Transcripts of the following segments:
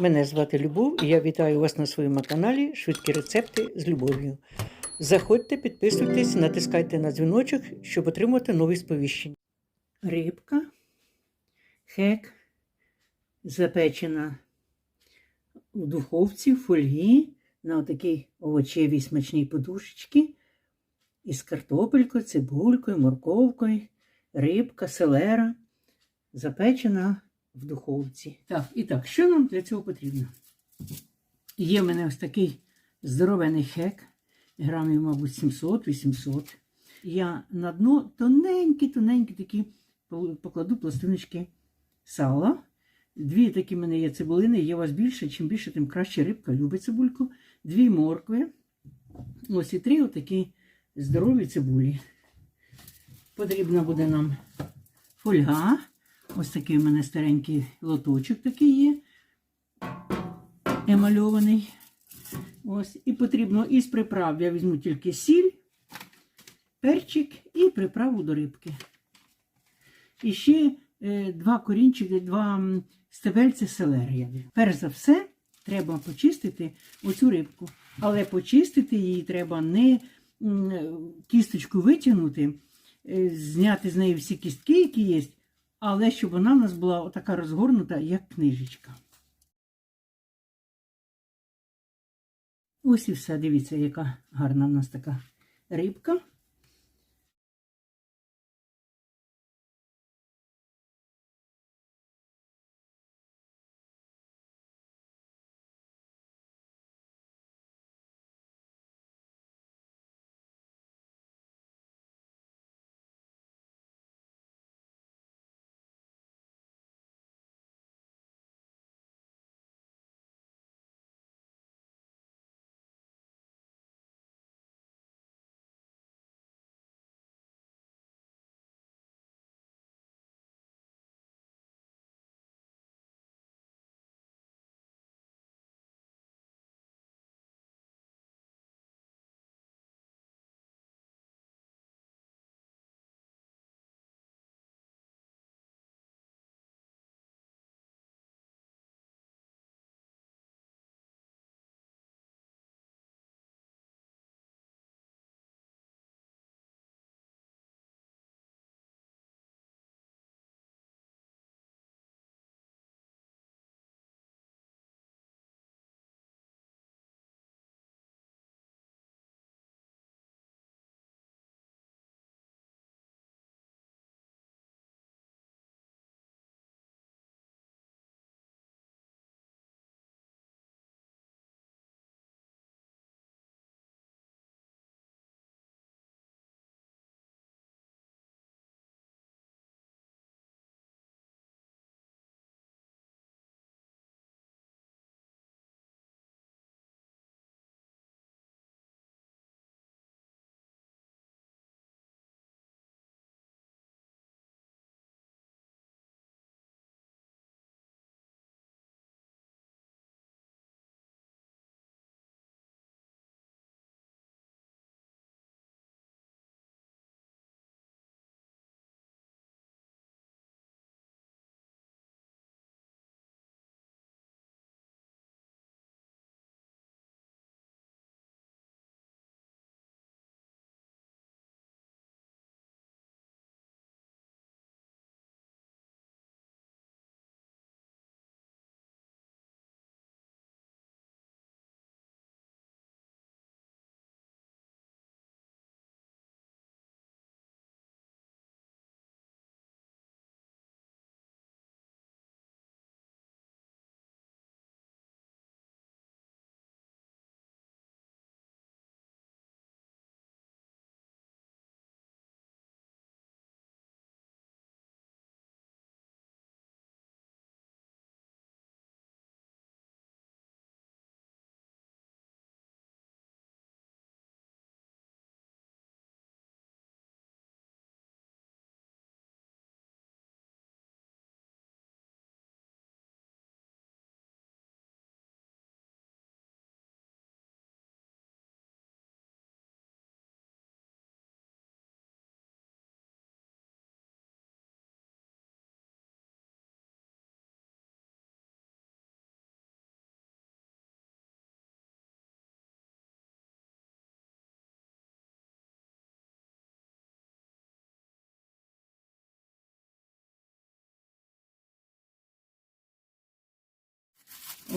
Мене звати Любов і я вітаю вас на своєму каналі Швидкі рецепти з любов'ю. Заходьте, підписуйтесь, натискайте на дзвіночок, щоб отримати нові сповіщення. Рибка, хек, запечена в духовці, в фольгі на такій овочевій смачній подушечці із картопелькою, цибулькою, морковкою, рибка, селера, запечена в духовці. Так, і так, що нам для цього потрібно? Є в мене ось такий здоровений хек, грамів, мабуть, 700-800. Я на дно тоненькі-тоненькі такі покладу пластиночки сала. Дві такі в мене є цибулини, є у вас більше, чим більше, тим краще рибка любить цибульку. Дві моркви. Ось і три отакі здорові цибулі. Потрібна буде нам фольга. Ось такий у мене старенький лоточок такий є. Емальований. Ось. І потрібно із приправ. Я візьму тільки сіль, перчик і приправу до рибки. І ще е, два корінчики, два м, стебельця селери. я візьму. Перш за все, треба почистити оцю рибку. Але почистити її треба не кісточку витягнути, е, зняти з неї всі кістки, які є, але щоб вона у нас була така розгорнута, як книжечка. Ось і все. Дивіться, яка гарна в нас така рибка.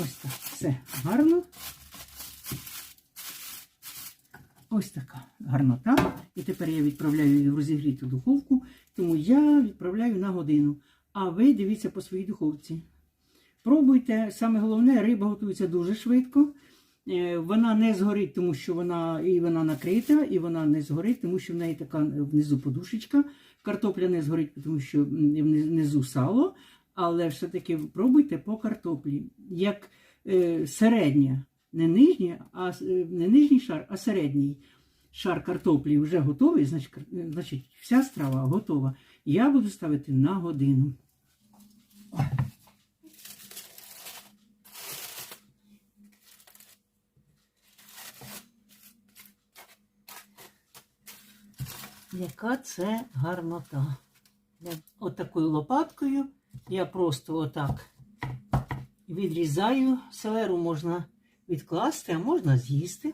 Ось так. Все гарно. Ось така гарнота. І тепер я відправляю її в розігріту духовку, тому я відправляю на годину. А ви дивіться по своїй духовці. Пробуйте, саме головне, риба готується дуже швидко. Е, Вона не згорить, тому що вона і вона накрита, і вона не згорить, тому що в неї така внизу подушечка. Картопля не згорить, тому що внизу сало. Але все-таки пробуйте по картоплі. Як е, середня, не нижня, а е, не нижній шар, а середній шар картоплі вже готовий, значить, е, значить вся страва готова. Я буду ставити на годину. Яка це гарнота. От лопаткою я просто отак відрізаю. Селеру можна відкласти, а можна з'їсти.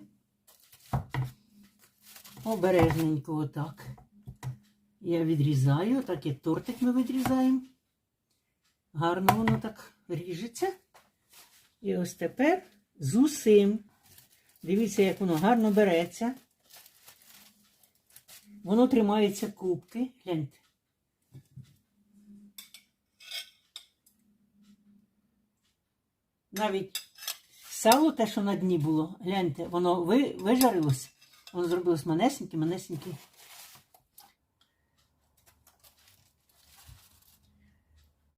Обережненько отак. Я відрізаю, так як тортик ми відрізаємо. Гарно воно так ріжеться. І ось тепер з усім. Дивіться, як воно гарно береться. Воно тримається кубки. Гляньте. Навіть сало, те, що на дні було, гляньте, воно ви, вижарилось, воно зробилось манесеньке, манесенькі